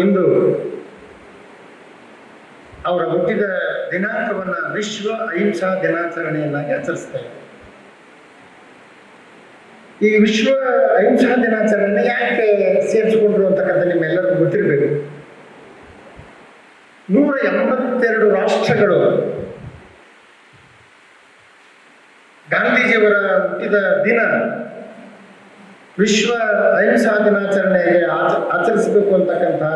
ಇಂದು ಅವರ ಹುಟ್ಟಿದ ದಿನಾಂಕವನ್ನ ವಿಶ್ವ ಅಹಿಂಸಾ ದಿನಾಚರಣೆಯನ್ನಾಗಿ ಆಚರಿಸ್ತೇವೆ ಈ ವಿಶ್ವ ಅಹಿಂಸಾ ದಿನಾಚರಣೆ ಯಾಕೆ ಸೇರಿಸಿಕೊಂಡ್ರು ಅಂತಕ್ಕಂಥ ನಿಮ್ಮೆಲ್ಲರಿಗೂ ಗೊತ್ತಿರಬೇಕು. ನೂರ ಎಂಬತ್ತೆರಡು ರಾಷ್ಟ್ರಗಳು ಗಾಂಧೀಜಿಯವರ ಹುಟ್ಟಿದ ದಿನ ವಿಶ್ವ ಅಹಿಂಸಾ ದಿನಾಚರಣೆಗೆ ಆಚ, ಆಚರಿಸಬೇಕು ಅಂತಕ್ಕಂತಹ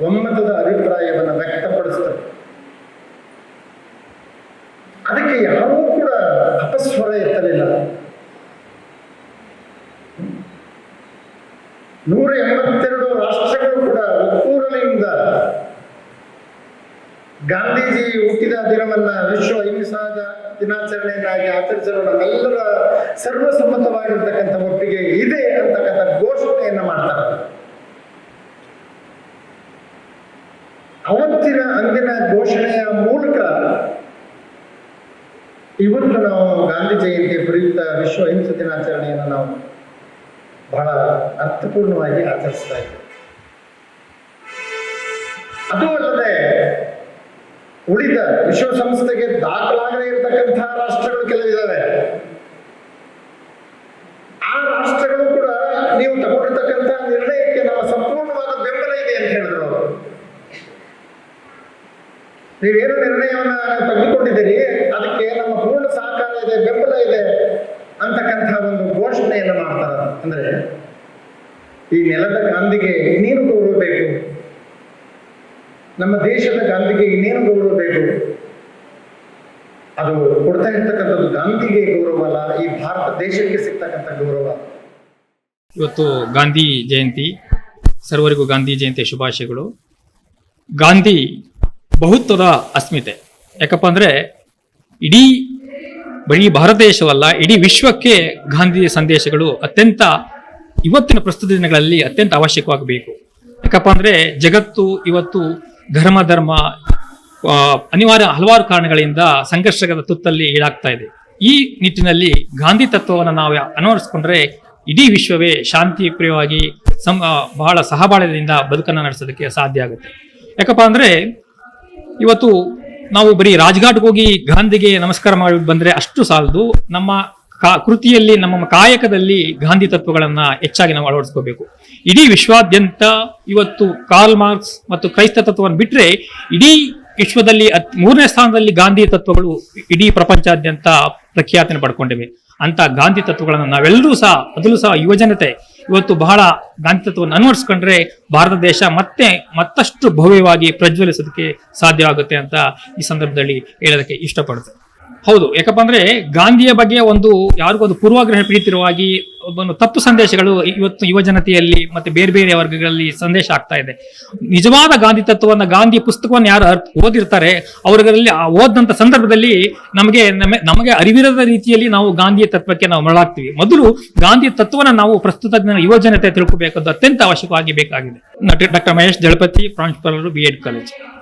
ಒಮ್ಮತದ ಅಭಿಪ್ರಾಯವನ್ನು ವ್ಯಕ್ತಪಡಿಸ್ತದೆ ಅದಕ್ಕೆ ಯಾರೂ ಕೂಡ ಅಪಸ್ವರ ಎತ್ತಲಿಲ್ಲ. ನೂರ ಎಂಬತ್ತೆರಡು ರಾಷ್ಟ್ರಗಳು ಕೂಡ ಒಕ್ಕೂರಲಿಂದ ಗಾಂಧೀಜಿ ಹುಟ್ಟಿದ ದಿನವನ್ನ ವಿಶ್ವ ಅಹಿಂಸಾದ ದಿನಾಚರಣೆಯನ್ನಾಗಿ ಆಚರಿಸಲು ನಮ್ಮೆಲ್ಲರ ಸರ್ವಸಮ್ಮತವಾಗಿರ್ತಕ್ಕಂಥ ಒಪ್ಪಿಗೆ ಇದೆ ಅಂತಕ್ಕಂಥ ಘೋಷಣೆಯನ್ನ ಮಾಡ್ತಾರೆ ಅವತ್ತಿನ ಅಂದಿನ ಘೋಷಣೆಯ ಮೂಲಕ ಇವತ್ತು ನಾವು ಗಾಂಧಿ ಜಯಂತಿ ಪ್ರಯುಕ್ತ ವಿಶ್ವ ಅಹಿಂಸಾ ದಿನಾಚರಣೆಯನ್ನು ನಾವು ಬಹಳ ಅರ್ಥಪೂರ್ಣವಾಗಿ ಆಚರಿಸ್ತಾ ಇದ್ದೇವೆ. ಅದು ಅಲ್ಲದೆ ಉಳಿದ ವಿಶ್ವಸಂಸ್ಥೆಗೆ ದಾಖಲಾಗದೇ ಇರತಕ್ಕಂತಹ ರಾಷ್ಟ್ರಗಳು ಕೆಲವಿದ್ದಾವೆ ಆ ರಾಷ್ಟ್ರಗಳು ಕೂಡ ನೀವು ತಗೊಂಡಿರ್ತಕ್ಕಂಥ ನಿರ್ಣಯಕ್ಕೆ ನಮ್ಮ ಸಂಪೂರ್ಣವಾದ ಬೆಂಬಲ ಇದೆ ಅಂತ ಹೇಳಿದ್ರು ಅವರು ನೀವೇನು ನಿರ್ಣಯವನ್ನ ತೆಗೆದುಕೊಂಡಿದ್ದೀರಿ? ಅದಕ್ಕೆ ನಮ್ಮ ಪೂರ್ಣ ಸಹಕಾರ ಇದೆ, ಬೆಂಬಲ ಇದೆ ಅಂತಕ್ಕಂಥ ಒಂದು ಘೋಷಣೆಯನ್ನು ಮಾಡ್ತಾರ. ಅಂದ್ರೆ ಈ ನೆಲದ ಗಾಂಧಿಗೆ ನೀನು ಗೌರವಬೇಕು ನಮ್ಮ ದೇಶದ ಗಾಂಧಿಗೆ ಇನ್ನೇನು ಗೌರವಬೇಕು ಅದು ಕೊಡ್ತಾ ಇರ್ತಕ್ಕಂಥದ್ದು ಗಾಂಧಿಗೆ ಗೌರವ ಅಲ್ಲ, ಈ ಭಾರತ ದೇಶಕ್ಕೆ ಸಿಗ್ತಕ್ಕಂಥ ಗೌರವ. ಇವತ್ತು ಗಾಂಧಿ ಜಯಂತಿ, ಸರ್ವರಿಗೂ ಗಾಂಧಿ ಜಯಂತಿ ಶುಭಾಶಯಗಳು. ಗಾಂಧಿ ಬಹುತ್ವದ ಅಸ್ಮಿತೆ. ಯಾಕಪ್ಪ ಅಂದರೆ ಇಡೀ ಬರೀ ಭಾರತ ದೇಶವಲ್ಲ, ಇಡೀ ವಿಶ್ವಕ್ಕೆ ಗಾಂಧಿ ಸಂದೇಶಗಳು ಅತ್ಯಂತ ಇವತ್ತಿನ ಪ್ರಸ್ತುತ ದಿನಗಳಲ್ಲಿ ಅತ್ಯಂತ ಅವಶ್ಯಕವಾಗಬೇಕು. ಯಾಕಪ್ಪ ಅಂದರೆ ಜಗತ್ತು ಇವತ್ತು ಧರ್ಮ ಧರ್ಮ ಅನಿವಾರ್ಯ ಹಲವಾರು ಕಾರಣಗಳಿಂದ ಸಂಘರ್ಷದ ತುತ್ತಲ್ಲಿ ಈಡಾಗ್ತಾ ಇದೆ. ಈ ನಿಟ್ಟಿನಲ್ಲಿ ಗಾಂಧಿ ತತ್ವವನ್ನು ನಾವು ಅನುವರಿಸ್ಕೊಂಡ್ರೆ ಇಡೀ ವಿಶ್ವವೇ ಶಾಂತಿಪ್ರಿಯವಾಗಿ ಸಂ ಬಹಳ ಸಹಬಾಳ್ಯದಿಂದ ಬದುಕನ್ನು ನಡೆಸೋದಕ್ಕೆ ಸಾಧ್ಯ ಆಗುತ್ತೆ. ಯಾಕಪ್ಪ ಅಂದ್ರೆ ಇವತ್ತು ನಾವು ಬರೀ ರಾಜ್ಘಾಟ್ಗೆ ಹೋಗಿ ಗಾಂಧಿಗೆ ನಮಸ್ಕಾರ ಮಾಡಿ ಬಂದ್ರೆ ಅಷ್ಟು ಸಾಲದು. ನಮ್ಮ ಕಾ, ಕೃತಿಯಲ್ಲಿ, ನಮ್ಮ ಕಾಯಕದಲ್ಲಿ ಗಾಂಧಿ ತತ್ವಗಳನ್ನ ಹೆಚ್ಚಾಗಿ ನಾವು ಅಳವಡಿಸ್ಕೋಬೇಕು. ಇಡೀ ವಿಶ್ವಾದ್ಯಂತ ಇವತ್ತು ಕಾರ್ಲ್ ಮಾರ್ಕ್ಸ್ ಮತ್ತು ಕ್ರೈಸ್ತ ತತ್ವವನ್ನು ಬಿಟ್ಟರೆ ಇಡೀ ವಿಶ್ವದಲ್ಲಿ ಮೂರನೇ ಸ್ಥಾನದಲ್ಲಿ ಗಾಂಧಿ ತತ್ವಗಳು ಇಡೀ ಪ್ರಪಂಚಾದ್ಯಂತ ಪ್ರಖ್ಯಾತಿನ ಪಡ್ಕೊಂಡಿವೆ. ಅಂತ ಗಾಂಧಿ ತತ್ವಗಳನ್ನು ನಾವೆಲ್ಲರೂ ಸಹ ಅದರಲ್ಲೂ ಸಹ ಯುವಜನತೆ ಇವತ್ತು ಬಹಳ ಗಾಂಧಿ ತತ್ವವನ್ನು ಅನ್ವರ್ಸ್ಕೊಂಡ್ರೆ ಭಾರತ ದೇಶ ಮತ್ತೆ ಮತ್ತಷ್ಟು ಭವ್ಯವಾಗಿ ಪ್ರಜ್ವಲಿಸೋದಕ್ಕೆ ಸಾಧ್ಯವಾಗುತ್ತೆ ಅಂತ ಈ ಸಂದರ್ಭದಲ್ಲಿ ಹೇಳೋದಕ್ಕೆ ಇಷ್ಟಪಡ್ತೇನೆ. ಹೌದು, ಯಾಕಪ್ಪ ಅಂದ್ರೆ ಗಾಂಧಿಯ ಬಗ್ಗೆ ಒಂದು ಯಾರಿಗೂ ಒಂದು ಪೂರ್ವಾಗ್ರಹ ಪೀಡಿತಿರುವಾಗಿ ಒಂದು ತಪ್ಪು ಸಂದೇಶಗಳು ಇವತ್ತು ಯುವ ಜನತೆಯಲ್ಲಿ ಮತ್ತೆ ಬೇರೆ ಬೇರೆ ವರ್ಗಗಳಲ್ಲಿ ಸಂದೇಶ ಆಗ್ತಾ ಇದೆ. ನಿಜವಾದ ಗಾಂಧಿ ತತ್ವವನ್ನ, ಗಾಂಧಿ ಪುಸ್ತಕವನ್ನು ಯಾರು ಓದಿರ್ತಾರೆ ಅವರಲ್ಲಿ ಓದಂತ ಸಂದರ್ಭದಲ್ಲಿ ನಮಗೆ ನಮ- ನಮಗೆ ಅರಿವಿರದ ರೀತಿಯಲ್ಲಿ ನಾವು ಗಾಂಧಿಯ ತತ್ವಕ್ಕೆ ನಾವು ಮರಳಾಗ್ತೀವಿ. ಮೊದಲು ಗಾಂಧಿ ತತ್ವನ ನಾವು ಪ್ರಸ್ತುತ ಯುವ ಜನತೆ ತಿಳ್ಕೋಬೇಕಾದ್ದು ಅತ್ಯಂತ ಅವಶ್ಯಕವಾಗಿ ಬೇಕಾಗಿದೆ. ಡಾಕ್ಟರ್ ಮಹೇಶ್ ದಳಪತಿ ಪ್ರಾಂಶುಪಾಲರು, ಬಿ ಎಡ್ ಕಾಲೇಜ್.